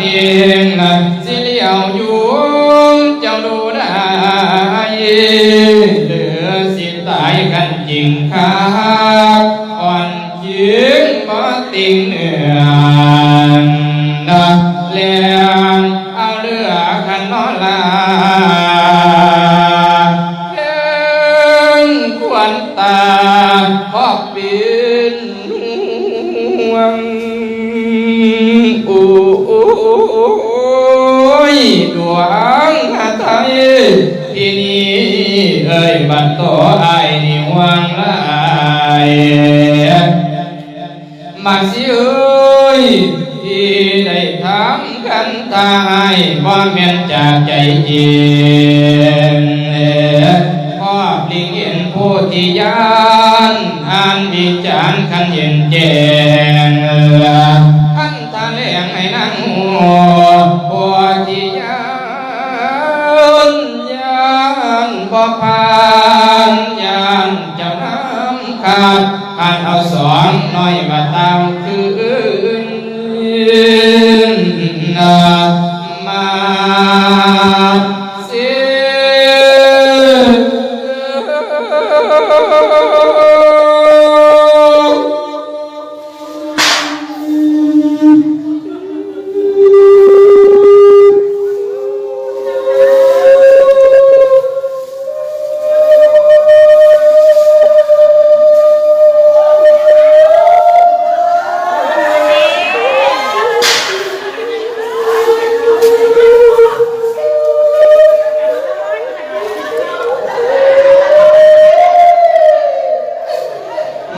มื่อนี้บ่อาจเนียงนะสิเลี้ยวอยู่เจ้าดูได้เหลือสิตายกันจริงครับอ่อนยืนบ่ติงเหนือนนะเลี้ยงเอาเรือขันนอนลา ดวงหาไทยที่นี่เอ้ยบัดตไอ้ายนี่ห่วงลายมาสิเอ้ยที่ได้ทำกันตายบ่แม่นจากใจจริงพ่อปลิงเห็นผู้ที่ยานอ่านวิจารณ์ขันเย็นแจ้งานบ่ผ่านยานเจ้าน้ำขาดขาดเอาสอนน้อยมาตามคืนนามาเสีย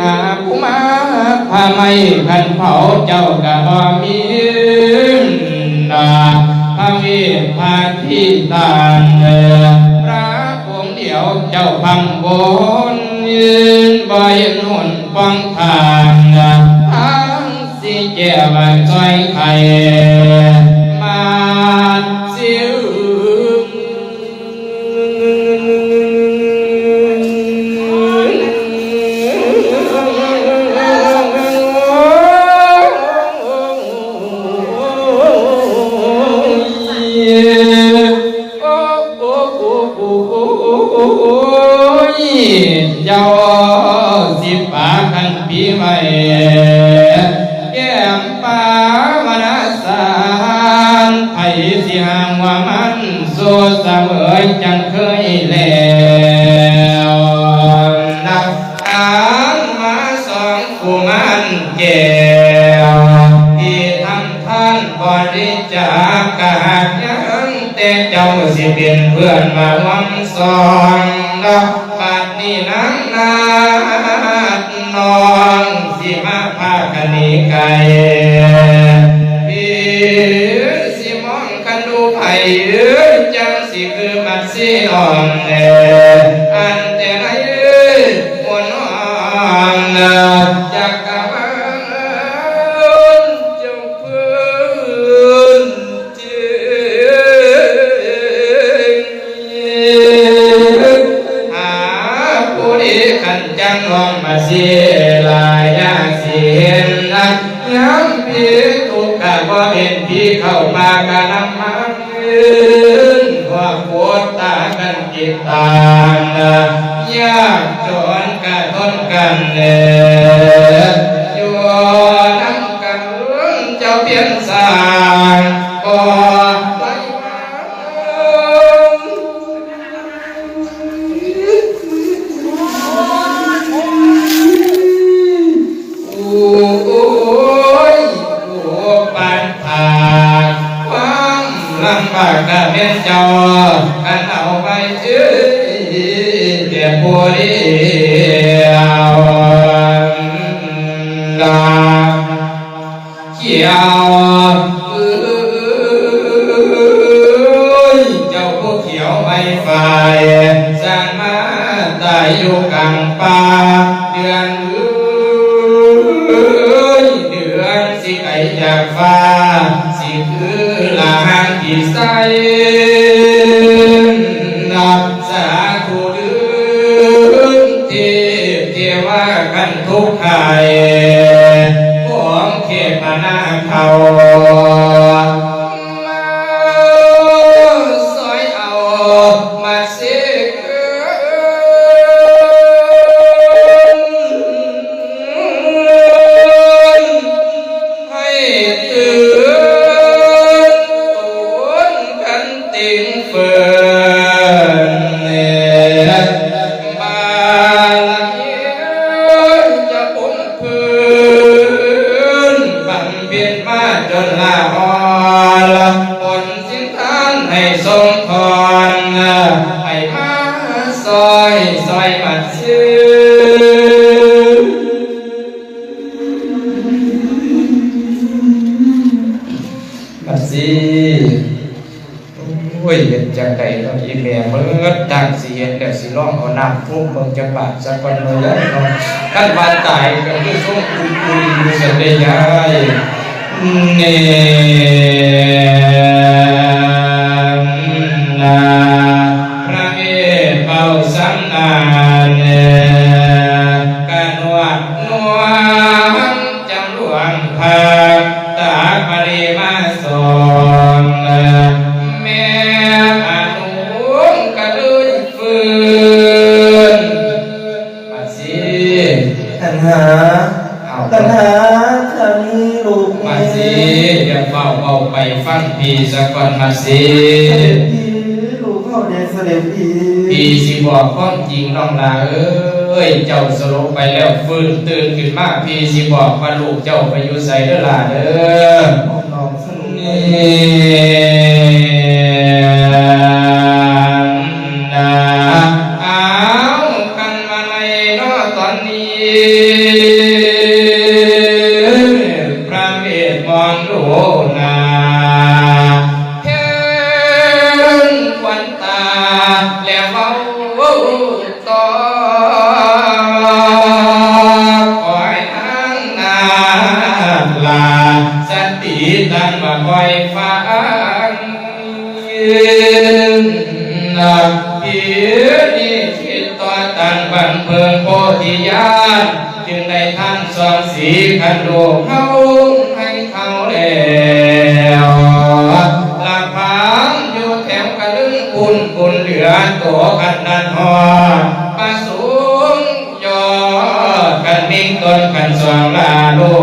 หาผู้มาพาไม่ขันเผาเจ้ากะบ่มีนาพามีพาที่ตานเอพระองค์เดียวเจ้าพังบนยืนบ่เห็นหุ่นฟังทางทั้งสิแก่มาซอยไข่ บริจาคกหากยังแต่เจ้าสิเป็นเพื่อนมาวังสองนับบัดนี้นังนาดนองสิมาพากันหนีไกลพี่สิมองกันดูไผ่เอ้ยจังสิคือมัดสิอ่อนแอ เสียลายาเสียนนักย้ำพี่ทุกข์กะบ่เห็นพี่เข้ามากะนำมาเงินว่าปวดตากันจิตตางนะยากจนกะทนกันเนอยู่ ผู้เดียวดาเขียวเจ้าผู้เขียวไม่ฟสร้างมาตายอยู่กลางป่าเดือนเดือนสิไกจากฟ้า สิคือลางที่ใส วากันทุกข์ายของเขตนาเขา สิโอ้ยเป็นจังใดเราอีแม่เมื่อต่างสิเห็นแต่สิร้องเอาน้ำพุ่มเมืองจังหวัดสักวันเลยเนาะคันวันตายก็คือส่งคุณคุณอยู่สันเดยายเน่ สักก่อนมาสิเสด็จพี่ลูกเข้าแดงเสด็จพี่พีสิบอกความจริงน้องลาเอ้ยเจ้าสลบไปแล้วฟื้นตื่นขึ้นมาพีสิบอกว่าลูกเจ้าไปอยู่ใส่เด้อล่ะเด้อมองน้องสนุก เว้าต่อคอยทางนาลาสติตั้งมาคอยฟังนับพีนี่คิดต่อตันบันเพิงโพธิญาณจึงได้ท่านสอนสีขันโลกเขา ทอประสูงยอดกันมิ่งตนกันสว่างลาลู